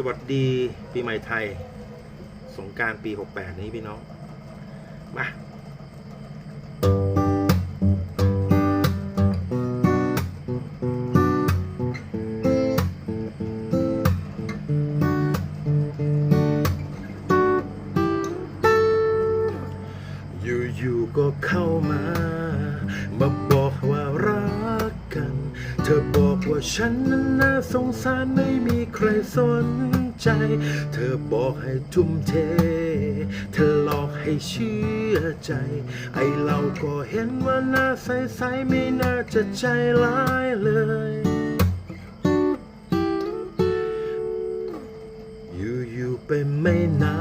สวัสดีปีใหม่ไทย สงการปี 68 นี้พี่น้อง มาอยู่ๆก็เข้ามา มาบอกว่ารักกัน เธอบอก ว่าฉันนั้นน่าสงสารไม่มีใครสนใจ เธอบอกให้ทุ่มเท เธอหลอกให้เชื่อใจ ไอเราก็เห็นว่าหน้าใสๆไม่น่าจะใจร้ายเลย อยู่ๆไปไม่นา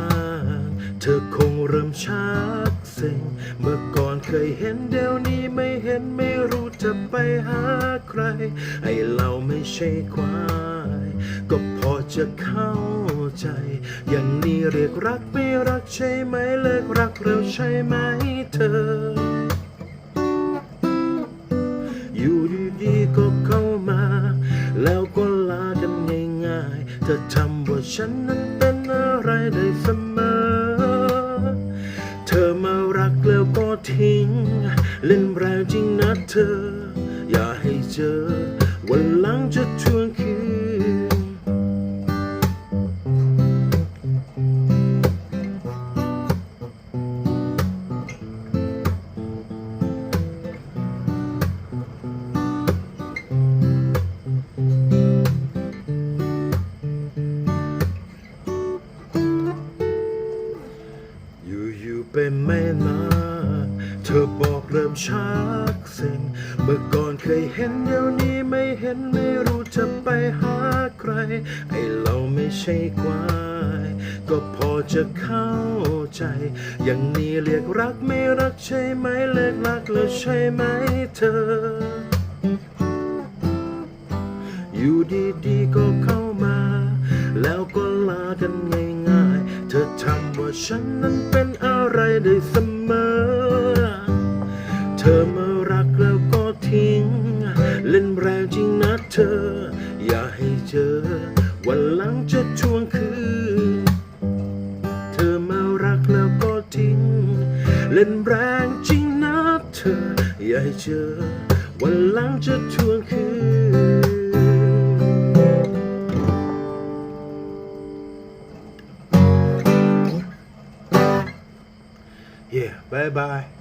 นเธอคงเริ่มชักเซ็งเมื่อก่อนเคยเห็นเดี๋ยวนี้ หาใครไอเราไม่ใช่ควาย ก็พอจะเข้าใจ อย่างนี้เรียกรักไม่รักใช่ไหมเลิกรักเร็วใช่ไหมเธอ อยู่ดีๆก็เข้ามา แล้วก็ลากันง่ายๆเธอทำว่าฉันนั้นเป็นอะไรได้เสมอเธอมารักแล้วก็ทิ้ง เล่นแรงจริงนะเธอ เจอ วันหลังจะทวงคืน อยู่ๆเป็นไม่นานเธอบอกเริ่มชักเซ็งเมื่อก่อน เคยเห็นเดี๋ยวนี้ไม่เห็นไม่รู้จะไปหาใคร ไอเราไม่ใช่ควาย ก็พอจะเข้าใจ อย่างนี้เรียกรักไม่รักใช่ไหมเลิกรักแล้วใช่ไหมเธอ อยู่ดีๆก็เข้ามา แล้วก็ลากันง่ายๆ เธอทำว่าฉันนั้นเป็นอะไรได้เสมอ เล่นแรงจริงนะเธอ อย่าให้เจอ วันหลังจะทวงคืน เธอมารักแล้วก็ทิ้ง เล่นแรงจริงนะเธอ อย่าให้เจอ วันหลังจะทวงคืน Yeah, bye bye.